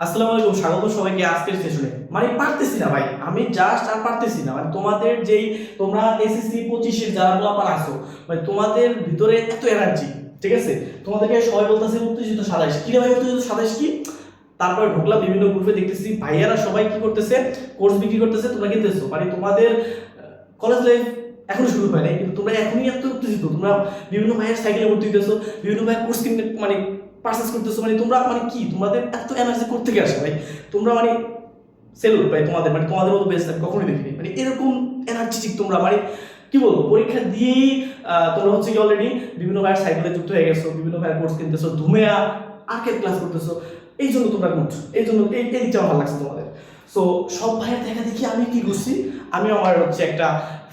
আসসালামু আলাইকুম, স্বাগত সবাইকে আজকের সেশনে মানে পারতেছি না ভাই, আমি জাস্ট আর পারতেছি না। মানে তোমাদের যেই, তোমরা এসএসসি পঁচিশের যারা পোলাপান আসো মানে তোমাদের ভিতরে এত এনার্জি ঠিক আছে? তোমাদেরকে সবাই বলতেছে উত্তেজিত সাতাইশ। কি রে ভাই উত্তেজিত সাতাইশ কি? তারপরে ঢুকলাম, বিভিন্ন গ্রুপে দেখতেছি, ভাইয়ারা সবাই কি করতেছে? কোর্স বিক্রি করতেছে, তোমরা কিনতেছো। মানে তোমাদের কলেজ লাইফ এখনও শুরু হয় নাই, কিন্তু তোমরা এখনই এত উত্তেজিত, তোমরা বিভিন্ন ভাইয়ের সাইকেলে ভর্তি হইতেছো, বিভিন্ন ভাইয়ের কোর্স কিনে মানে পারচেস করতেছো মানে তোমরা মানে কি, তোমাদের এত এনার্জি করতে গিয়ে আসে ভাই তোমরা মানে সেল ভাই তোমাদের মানে তোমাদের মতো বেস্ট আমি কখনোই দেখিনি। মানে এরকম এনার্জেটিক তোমরা মানে কি বলব, পরীক্ষা দিয়েই তোমরা হচ্ছে কি অলরেডি বিভিন্ন ভাইয়ের সাইকেলে যুক্ত হয়ে গেছো, বিভিন্ন ভাইয়ের কোর্স কিনতেছো, ধুমেয়া আর্কেড ক্লাস করতেছো, এই জন্য তোমরা গুড এই জন্য এই দিকটা আমার ভালো লাগছে তোমাদের। সো সব ভাইয়ের দেখা দেখি আমি কি করছি? আমি আমার হচ্ছে একটা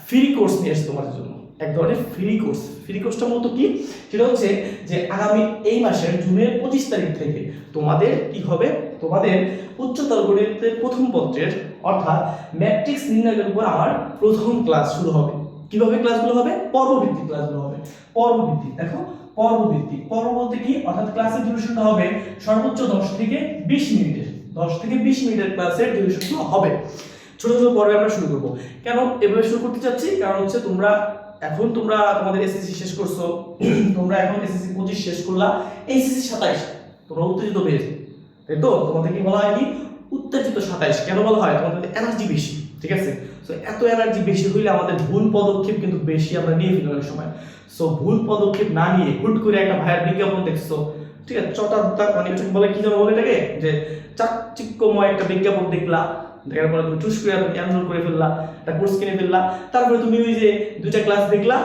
ফ্রি কোর্স নিয়ে এসেছি তোমাদের জন্য। এক ধরনের ফ্রি কোর্স ফ্রি কোর্সটা মূলত কি? সেটা হচ্ছে যে আগামী এই মাসের জুনের পঁচিশ তারিখ থেকে তোমাদের কি হবে? তোমাদের উচ্চতর গণিতের প্রথম পত্রের, অর্থাৎ ম্যাট্রিক্স নির্ণয়ের উপর আমার প্রথম ক্লাস শুরু হবে। কীভাবে ক্লাসগুলো হবে? পর্বভিত্তিক ক্লাসগুলো হবে। পর্বভিত্তিক। দেখো, পর্বভিত্তিক। পর্ব বলতে কি? অর্থাৎ ক্লাসের ডিউরেশনটা হবে সর্বোচ্চ দশ থেকে বিশ মিনিটের। দশ থেকে বিশ মিনিটের ক্লাসের ডিউরেশনগুলো হবে। ছোট ছোট পর্বে আমরা শুরু করব। কেন এভাবে শুরু করতে চাচ্ছি? কারণ হচ্ছে তোমরা এখন তোমরা তোমাদের এসএসসি শেষ করছ। তোমরা এখন এসএসসি পঁচিশ শেষ করলা। এইচএসসি সাতাইশ। তোমরা উত্তেজিত বেশ তাই তো? তোমাদেরকে বলা হয় কি উত্তেজিত সাতাইশ। কেন বলা হয়? তোমাদের এনার্জি বেশি, ঠিক আছে? সো এত এনার্জি বেশি হইলে আমাদের ভুল পদক্ষেপ কিন্তু বেশি আমরা নিয়ে ফেলি অনেক সময়। সো ভুল পদক্ষেপ না নিয়ে হুট করে একটা ভাইয়ের বিজ্ঞাপন দেখছ। ঠিক আছে? দাগ মানে বলে, কি যেন বলে এটাকে? যে চাকচিক্যময় একটা বিজ্ঞাপন দেখলা। দেখার পরে তুমি টুস করে এনরোল করে ফেললা, একটা কোর্স কিনে ফেললা, তারপরে তুমি ওই যে দুইটা ক্লাস দেখলা,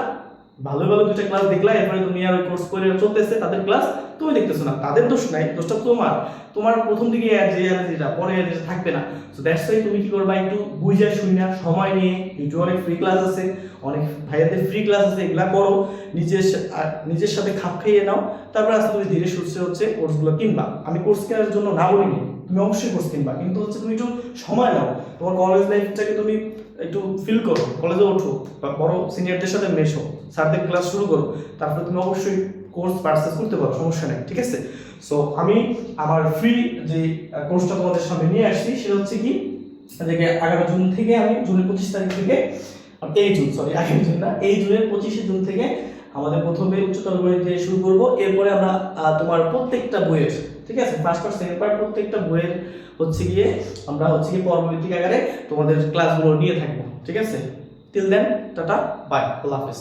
ভালো ভালো দুইটা ক্লাস দেখলা, এরপরে তুমি আর কোর্স করে চলতেছে, তাদের ক্লাস তুমি দেখতেছো না, তাদের দোষ নাই, দোষটা তোমার। তোমার প্রথম দিকে যে এনার্জিটা পরে এনার্জি থাকবে না। সো দ্যাটস ওয়াই তুমি কি করবা, একটু বুঝা শুনে সময় নিয়ে ইউটিউবে অনেক ফ্রি ক্লাস আছে, অনেক ভাইয়াদের ফ্রি ক্লাস আছে, এগুলা করো, নিজের নিজের সাথে খাপ খাইয়ে নাও, তারপর আস্তে ধীরে সুস্থে হচ্ছে কোর্সগুলো কিনবা। আমি কোর্স কেনার জন্য না বলিনি তুমি অবশ্যই কোর্স কিনবা কিন্তু হচ্ছে তুমি একটু সময় নাও। তোমার কলেজ লাইফটাকে তুমি একটু ফিল করো। কলেজে ওঠো, বা বড় সিনিয়রদের সাথে মেশো। স্যারদের ক্লাস শুরু করো। তারপরে তুমি অবশ্যই কোর্স পারচেস করতে পারো, সমস্যা নেই, ঠিক আছে? সো আমি আমার ফ্রি যে কোর্সটা তোমাদের সামনে নিয়ে আসছি, সেটা হচ্ছে কি যে আগামী জুন থেকে আমি, জুনের পঁচিশ তারিখ থেকে, এই জুন সরি আগামী জুন না, এই জুনের পঁচিশে জুন থেকে আমাদের প্রথমে উচ্চতর গণিত দিয়ে শুরু করব। এরপরে আমরা তোমার প্রত্যেকটা বইয়ের, ঠিক আছে? ফার্স্ট পার্ট সেকেন্ড পার্ট প্রত্যেকটা বইয়ের হচ্ছে গিয়ে আমরা হচ্ছে গিয়ে পরবর্তী আকারে তোমাদের ক্লাসগুলো নিয়ে থাকব, ঠিক আছে? Till then ta ta bye আল্লাহ হাফেজ।